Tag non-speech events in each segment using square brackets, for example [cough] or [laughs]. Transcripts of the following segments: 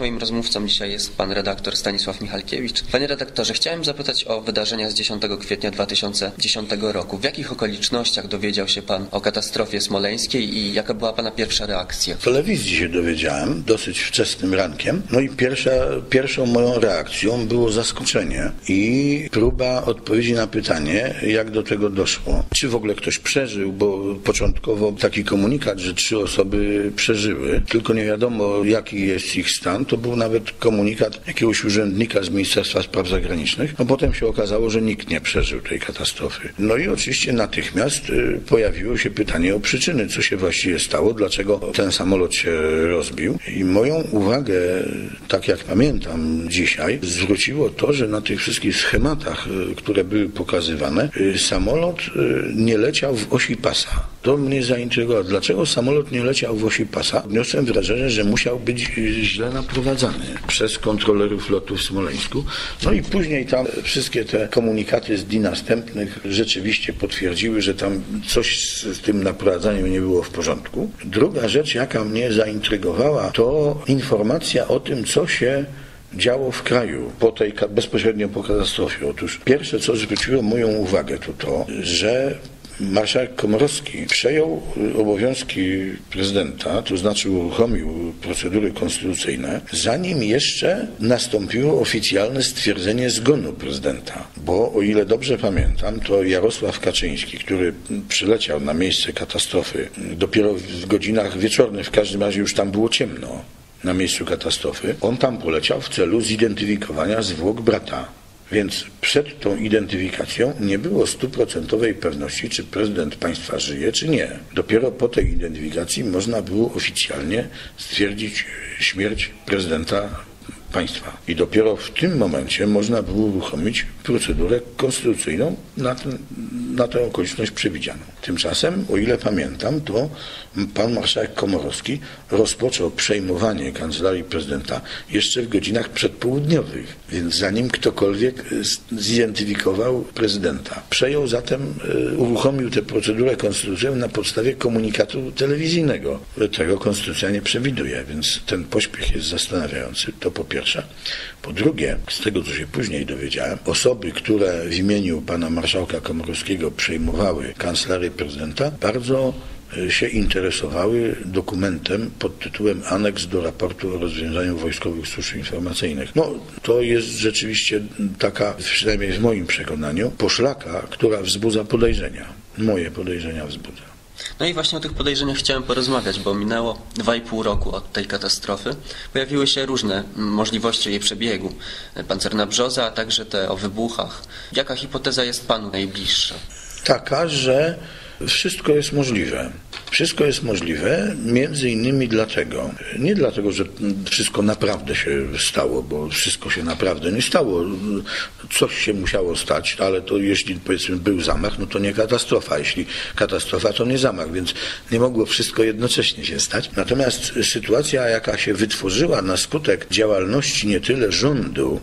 Moim rozmówcą dzisiaj jest pan redaktor Stanisław Michalkiewicz. Panie redaktorze, chciałem zapytać o wydarzenia z 10 kwietnia 2010 roku. W jakich okolicznościach dowiedział się pan o katastrofie smoleńskiej i jaka była pana pierwsza reakcja? W telewizji się dowiedziałem dosyć wczesnym rankiem. No i pierwsza, pierwszą moją reakcją było zaskoczenie i próba odpowiedzi na pytanie, jak do tego doszło. Czy w ogóle ktoś przeżył, bo początkowo taki komunikat, że trzy osoby przeżyły, tylko nie wiadomo jaki jest ich stan to był nawet komunikat jakiegoś urzędnika z Ministerstwa Spraw Zagranicznych. No potem się okazało, że nikt nie przeżył tej katastrofy. No i oczywiście natychmiast y, pojawiło się pytanie o przyczyny, co się właściwie stało, dlaczego ten samolot się rozbił. I moją uwagę, tak jak pamiętam dzisiaj, zwróciło to, że na tych wszystkich schematach, y, które były pokazywane, y, samolot nie leciał w osi pasa. To mnie zaintrygowało. Dlaczego samolot nie leciał w osi pasa? Odniosłem wrażenie, że musiał być źle naprowadzony prowadzany przez kontrolerów lotu w Smoleńsku. No i później tam wszystkie te komunikaty z dni następnych rzeczywiście potwierdziły, że tam coś z tym naprowadzaniem nie było w porządku. Druga rzecz, jaka mnie zaintrygowała, to informacja o tym, co się działo w kraju po tej, bezpośrednio po katastrofie. Otóż pierwsze, co zwróciło moją uwagę, to to, że marszałek Komorowski przejął obowiązki prezydenta, to znaczy uruchomił procedury konstytucyjne, zanim jeszcze nastąpiło oficjalne stwierdzenie zgonu prezydenta. Bo o ile dobrze pamiętam, to Jarosław Kaczyński, który przyleciał na miejsce katastrofy dopiero w godzinach wieczornych, w każdym razie już tam było ciemno na miejscu katastrofy, on tam poleciał w celu zidentyfikowania zwłok brata. Więc przed tą identyfikacją nie było stuprocentowej pewności, czy prezydent państwa żyje, czy nie. Dopiero po tej identyfikacji można było oficjalnie stwierdzić śmierć prezydenta państwa. I dopiero w tym momencie można było uruchomić procedurę konstytucyjną na, ten, na tę okoliczność przewidzianą. Tymczasem, o ile pamiętam, to pan marszałek Komorowski rozpoczął przejmowanie kancelarii prezydenta jeszcze w godzinach przedpołudniowych, więc zanim ktokolwiek zidentyfikował prezydenta. Przejął zatem, e, uruchomił tę procedurę konstytucyjną na podstawie komunikatu telewizyjnego. Tego konstytucja nie przewiduje, więc ten pośpiech jest zastanawiający, to po pierwsze. Po drugie, z tego co się później dowiedziałem, osoby, które w imieniu pana marszałka Komorowskiego przejmowały kancelarię prezydenta, bardzo e, się interesowały dokumentem pod tytułem Aneks do raportu o rozwiązaniu wojskowych służb informacyjnych. No, to jest rzeczywiście taka, przynajmniej w moim przekonaniu, poszlaka, która wzbudza podejrzenia. Moje podejrzenia wzbudza. No i właśnie o tych podejrzeniach chciałem porozmawiać, bo minęło 2,5 roku od tej katastrofy. Pojawiły się różne możliwości jej przebiegu. Pancerna brzoza, a także te o wybuchach. Jaka hipoteza jest Panu najbliższa? Taka, że wszystko jest możliwe. Wszystko jest możliwe, między innymi dlatego, nie dlatego, że wszystko naprawdę się stało, bo wszystko się naprawdę nie stało. Coś się musiało stać, ale to jeśli powiedzmy był zamach, no to nie katastrofa. Jeśli katastrofa, to nie zamach, więc nie mogło wszystko jednocześnie się stać. Natomiast sytuacja, jaka się wytworzyła na skutek działalności nie tyle rządu,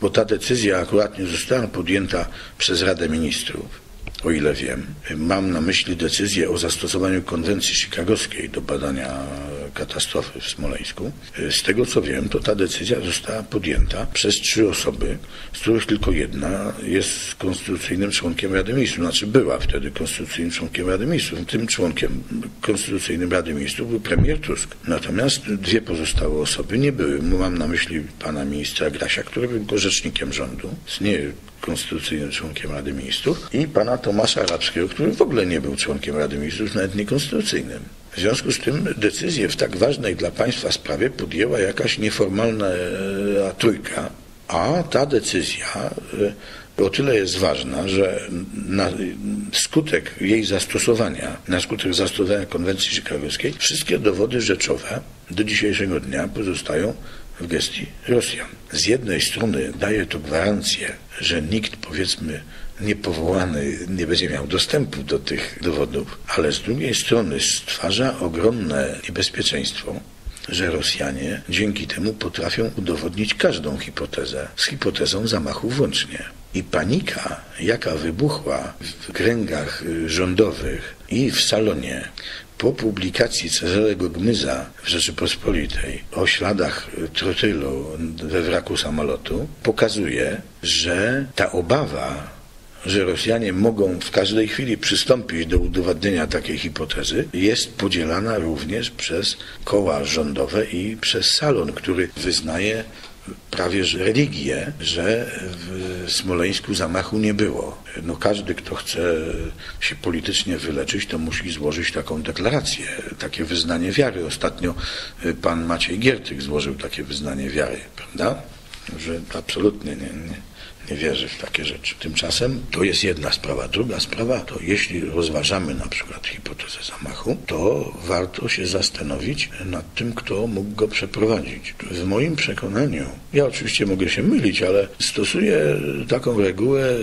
bo ta decyzja akurat nie została podjęta przez Radę Ministrów, o ile wiem. Mam na myśli decyzję o zastosowaniu konwencji chicagowskiej do badania katastrofy w Smoleńsku. Z tego co wiem, to ta decyzja została podjęta przez trzy osoby, z których tylko jedna jest konstytucyjnym członkiem Rady Ministrów. Znaczy była wtedy konstytucyjnym członkiem Rady Ministrów. Tym członkiem konstytucyjnym Rady Ministrów był premier Tusk. Natomiast dwie pozostałe osoby nie były. Mam na myśli pana ministra Grasia, który był rzecznikiem rządu. Nie konstytucyjnym członkiem Rady Ministrów i pana Tomasza Rabskiego, który w ogóle nie był członkiem Rady Ministrów, nawet niekonstytucyjnym. W związku z tym decyzję w tak ważnej dla państwa sprawie podjęła jakaś nieformalna e, trójka, a ta decyzja e, o tyle jest ważna, że na skutek jej zastosowania, na skutek zastosowania konwencji chicagowskiej, wszystkie dowody rzeczowe do dzisiejszego dnia pozostają w gestii Rosjan. Z jednej strony daje to gwarancję, że nikt powiedzmy niepowołany nie będzie miał dostępu do tych dowodów, ale z drugiej strony stwarza ogromne niebezpieczeństwo, że Rosjanie dzięki temu potrafią udowodnić każdą hipotezę, z hipotezą zamachu włącznie. I panika, jaka wybuchła w kręgach rządowych i w salonie po publikacji Cezarego Gmyza w Rzeczypospolitej o śladach trotylu we wraku samolotu pokazuje, że ta obawa, że Rosjanie mogą w każdej chwili przystąpić do udowadnienia takiej hipotezy, jest podzielana również przez koła rządowe i przez salon, który wyznaje prawie że religię, że w Smoleńsku zamachu nie było. No każdy, kto chce się politycznie wyleczyć, to musi złożyć taką deklarację, takie wyznanie wiary. Ostatnio pan Maciej Giertyk złożył takie wyznanie wiary, prawda? Że absolutnie nie, nie nie wierzy w takie rzeczy. Tymczasem to jest jedna sprawa. Druga sprawa to jeśli rozważamy na przykład hipotezę zamachu, to warto się zastanowić nad tym, kto mógł go przeprowadzić. W moim przekonaniu, ja oczywiście mogę się mylić, ale stosuję taką regułę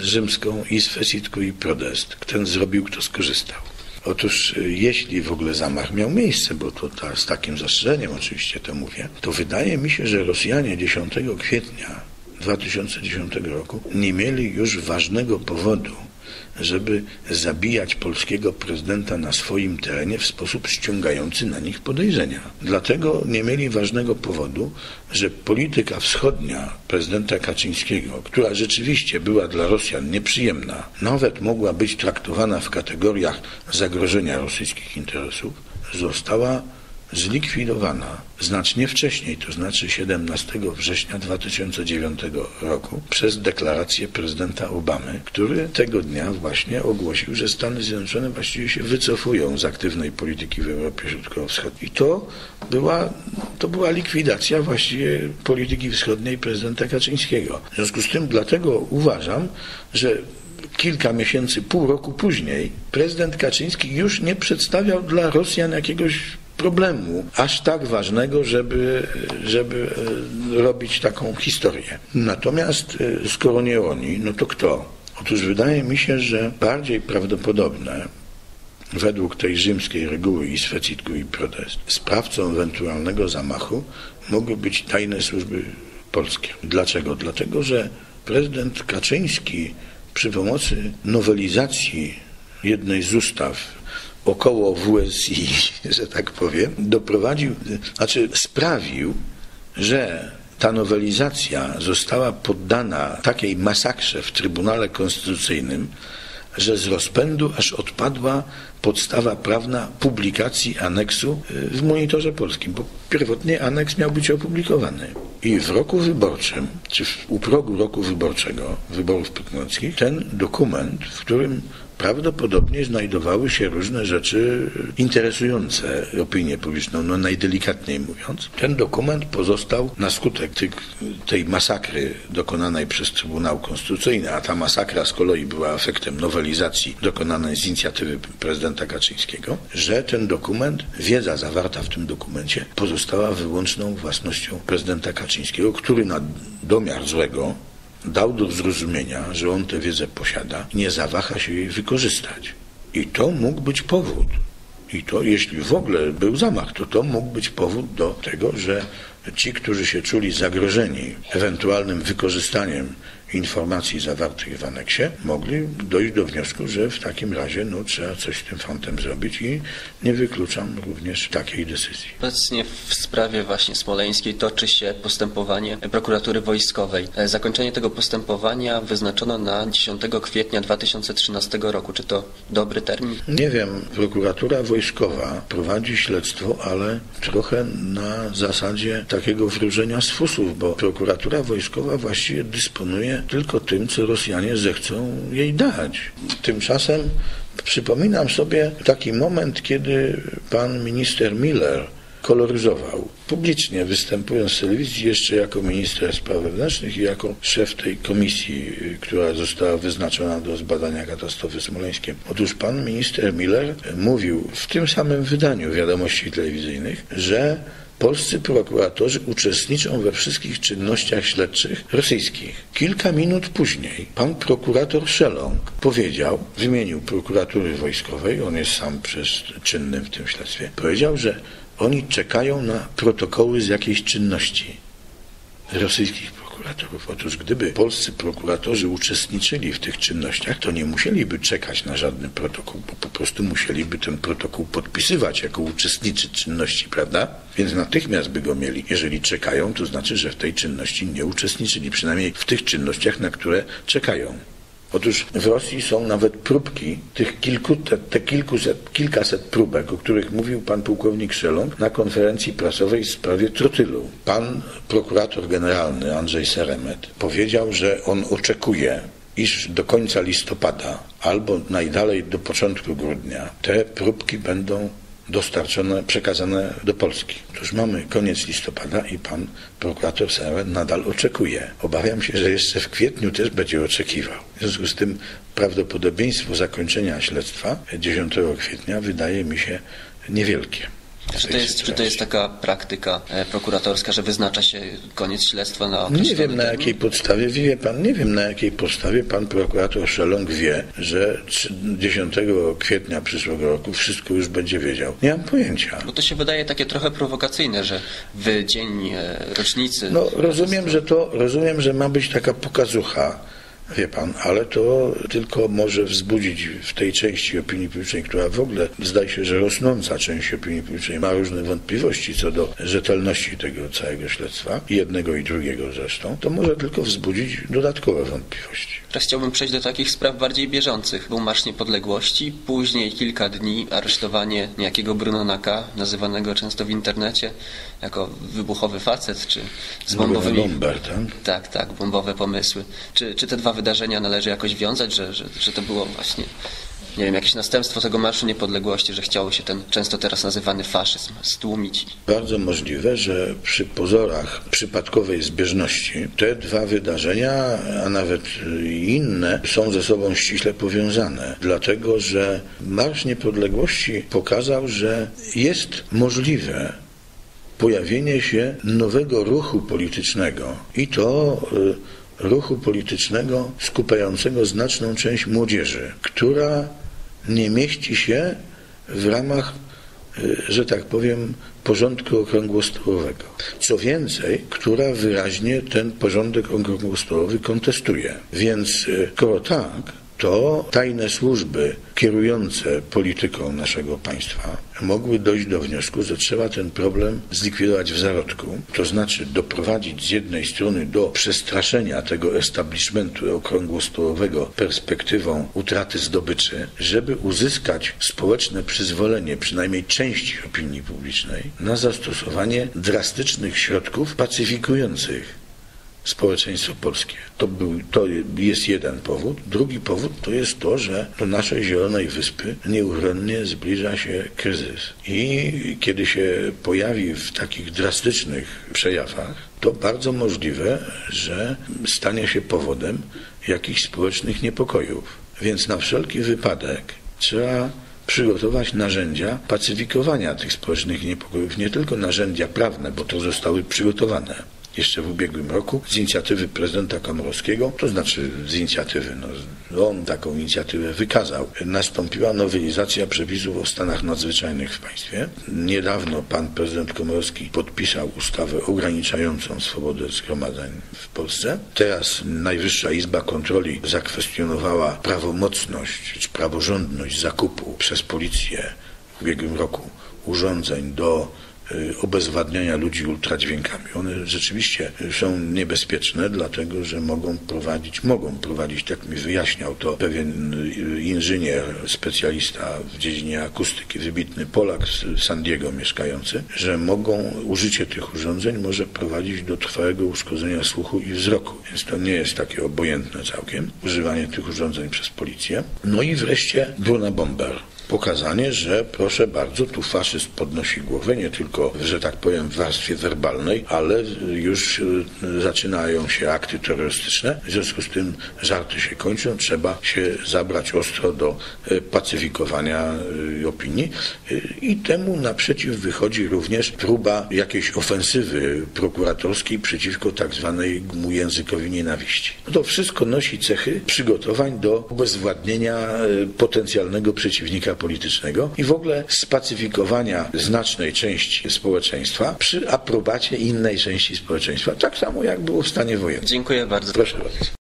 rzymską is fecit i prodest. Ten zrobił, kto skorzystał. Otóż jeśli w ogóle zamach miał miejsce, bo to ta, z takim zastrzeżeniem oczywiście to mówię, to wydaje mi się, że Rosjanie 10 kwietnia 2010 roku nie mieli już ważnego powodu, żeby zabijać polskiego prezydenta na swoim terenie w sposób ściągający na nich podejrzenia. Dlatego nie mieli ważnego powodu, że polityka wschodnia prezydenta Kaczyńskiego, która rzeczywiście była dla Rosjan nieprzyjemna, nawet mogła być traktowana w kategoriach zagrożenia rosyjskich interesów, została zlikwidowana znacznie wcześniej, to znaczy 17 września 2009 roku przez deklarację prezydenta Obamy, który tego dnia właśnie ogłosił, że Stany Zjednoczone właściwie się wycofują z aktywnej polityki w Europie Środkowo-Wschodniej. I to była, to była likwidacja właściwie polityki wschodniej prezydenta Kaczyńskiego. W związku z tym dlatego uważam, że kilka miesięcy, pół roku później prezydent Kaczyński już nie przedstawiał dla Rosjan jakiegoś problemu aż tak ważnego, żeby, żeby e, robić taką historię. Natomiast e, skoro nie oni, no to kto? Otóż wydaje mi się, że bardziej prawdopodobne według tej rzymskiej reguły i swecitku i protest sprawcą ewentualnego zamachu mogły być tajne służby polskie. Dlaczego? Dlatego, że prezydent Kaczyński przy pomocy nowelizacji jednej z ustaw około WSI, [laughs] że tak powiem, doprowadził, znaczy sprawił, że ta nowelizacja została poddana takiej masakrze w Trybunale Konstytucyjnym, że z rozpędu aż odpadła podstawa prawna publikacji aneksu y, w monitorze polskim, bo pierwotnie aneks miał być opublikowany. I w roku wyborczym, czy w, u progu roku wyborczego, wyborów prezydenckich, ten dokument, w którym prawdopodobnie znajdowały się różne rzeczy interesujące opinię publiczną, no najdelikatniej mówiąc. Ten dokument pozostał na skutek tej masakry dokonanej przez Trybunał Konstytucyjny, a ta masakra z kolei była efektem nowelizacji dokonanej z inicjatywy prezydenta Kaczyńskiego, że ten dokument, wiedza zawarta w tym dokumencie pozostała wyłączną własnością prezydenta Kaczyńskiego, który na domiar złego dał do zrozumienia, że on tę wiedzę posiada, nie zawaha się jej wykorzystać. I to mógł być powód. I to, jeśli w ogóle był zamach, to to mógł być powód do tego, że ci, którzy się czuli zagrożeni ewentualnym wykorzystaniem informacji zawartych w aneksie, mogli dojść do wniosku, że w takim razie no, trzeba coś z tym frontem zrobić i nie wykluczam również takiej decyzji. Obecnie w sprawie właśnie smoleńskiej toczy się postępowanie prokuratury wojskowej. Zakończenie tego postępowania wyznaczono na 10 kwietnia 2013 roku. Czy to dobry termin? Nie wiem. Prokuratura wojskowa prowadzi śledztwo, ale trochę na zasadzie takiego wróżenia z fusów, bo prokuratura wojskowa właściwie dysponuje tylko tym, co Rosjanie zechcą jej dać. Tymczasem przypominam sobie taki moment, kiedy pan minister Miller koloryzował. Publicznie występując w telewizji jeszcze jako minister spraw wewnętrznych i jako szef tej komisji, która została wyznaczona do zbadania katastrofy smoleńskiej. Otóż pan minister Miller mówił w tym samym wydaniu wiadomości telewizyjnych, że Polscy prokuratorzy uczestniczą we wszystkich czynnościach śledczych rosyjskich. Kilka minut później pan prokurator Szelong powiedział, wymienił prokuratury wojskowej, on jest sam przez czynnym w tym śledztwie, powiedział, że oni czekają na protokoły z jakiejś czynności rosyjskich prokuratorów prokuratorów. Otóż gdyby polscy prokuratorzy uczestniczyli w tych czynnościach, to nie musieliby czekać na żadny protokół, bo po prostu musieliby ten protokół podpisywać jako uczestniczy czynności, prawda? Więc natychmiast by go mieli. Jeżeli czekają, to znaczy, że w tej czynności nie uczestniczyli, przynajmniej w tych czynnościach, na które czekają. Otóż w Rosji są nawet próbki tych kilku, te, te kilkuset, kilkaset próbek, o których mówił pan pułkownik Szelong na konferencji prasowej w sprawie trotylu. Pan prokurator generalny Andrzej Seremet powiedział, że on oczekuje iż do końca listopada albo najdalej do początku grudnia te próbki będą dostarczone, przekazane do Polski. Otóż mamy koniec listopada i pan prokurator Seremet nadal oczekuje. Obawiam się, że jeszcze w kwietniu też będzie oczekiwał. W związku z tym prawdopodobieństwo zakończenia śledztwa 10 kwietnia wydaje mi się niewielkie. Czy to, jest, czy to jest taka praktyka e, prokuratorska, że wyznacza się koniec śledztwa na określony Nie wiem na jakiej podstawie, wie pan, nie wiem na jakiej podstawie pan prokurator Szelong wie, że 10 kwietnia przyszłego roku wszystko już będzie wiedział. Nie mam pojęcia. Bo to się wydaje takie trochę prowokacyjne, że w dzień e, rocznicy... No rozumiem, że to, rozumiem, że ma być taka pokazucha. Wie pan, ale to tylko może wzbudzić w tej części opinii publicznej, która w ogóle zdaje się, że rosnąca część opinii publicznej ma różne wątpliwości co do rzetelności tego całego śledztwa, jednego i drugiego zresztą, to może tylko wzbudzić dodatkowe wątpliwości. Teraz chciałbym przejść do takich spraw bardziej bieżących. Był Marsz Niepodległości, później kilka dni aresztowanie niejakiego Bruno Naka, nazywanego często w internecie jako wybuchowy facet, czy z bombowymi... Bomber, tak? Tak, tak, bombowe pomysły. Czy, czy te dwa wydarzenia należy jakoś wiązać, że, że, że to było właśnie, nie wiem, jakieś następstwo tego Marszu Niepodległości, że chciało się ten często teraz nazywany faszyzm stłumić? Bardzo możliwe, że przy pozorach przypadkowej zbieżności te dwa wydarzenia, a nawet inne, są ze sobą ściśle powiązane. Dlatego, że Marsz Niepodległości pokazał, że jest możliwe pojawienie się nowego ruchu politycznego i to y, ruchu politycznego skupiającego znaczną część młodzieży, która nie mieści się w ramach, y, że tak powiem, porządku okrągłostołowego. Co więcej, która wyraźnie ten porządek okrągłostołowy kontestuje. Więc y, skoro tak, to tajne służby kierujące polityką naszego państwa mogły dojść do wniosku, że trzeba ten problem zlikwidować w zarodku, to znaczy doprowadzić z jednej strony do przestraszenia tego establishmentu okrągłostołowego perspektywą utraty zdobyczy, żeby uzyskać społeczne przyzwolenie przynajmniej części opinii publicznej na zastosowanie drastycznych środków pacyfikujących społeczeństwo polskie. To, był, to jest jeden powód. Drugi powód to jest to, że do naszej Zielonej Wyspy nieuchronnie zbliża się kryzys. I kiedy się pojawi w takich drastycznych przejawach, to bardzo możliwe, że stanie się powodem jakichś społecznych niepokojów. Więc na wszelki wypadek trzeba przygotować narzędzia pacyfikowania tych społecznych niepokojów, nie tylko narzędzia prawne, bo to zostały przygotowane jeszcze w ubiegłym roku z inicjatywy prezydenta Komorowskiego, to znaczy z inicjatywy, no, on taką inicjatywę wykazał. Nastąpiła nowelizacja przepisów o stanach nadzwyczajnych w państwie. Niedawno pan prezydent Komorowski podpisał ustawę ograniczającą swobodę zgromadzeń w Polsce. Teraz Najwyższa Izba Kontroli zakwestionowała prawomocność czy praworządność zakupu przez policję w ubiegłym roku urządzeń do obezwładniania ludzi ultradźwiękami. One rzeczywiście są niebezpieczne, dlatego że mogą prowadzić, mogą prowadzić, tak mi wyjaśniał to pewien inżynier, specjalista w dziedzinie akustyki, wybitny Polak z San Diego mieszkający, że mogą, użycie tych urządzeń może prowadzić do trwałego uszkodzenia słuchu i wzroku. Więc to nie jest takie obojętne całkiem, używanie tych urządzeń przez policję. No i wreszcie Bruna Bomber pokazanie, że proszę bardzo, tu faszyzm podnosi głowę, nie tylko, że tak powiem, w warstwie werbalnej, ale już y, zaczynają się akty terrorystyczne. W związku z tym żarty się kończą, trzeba się zabrać ostro do y, pacyfikowania y, opinii i temu naprzeciw wychodzi również próba jakiejś ofensywy prokuratorskiej przeciwko tak zwanemu językowi nienawiści. To wszystko nosi cechy przygotowań do obezwładnienia potencjalnego przeciwnika politycznego i w ogóle spacyfikowania znacznej części społeczeństwa przy aprobacie innej części społeczeństwa. Tak samo jak było w stanie wojennym. Dziękuję bardzo. Proszę bardzo.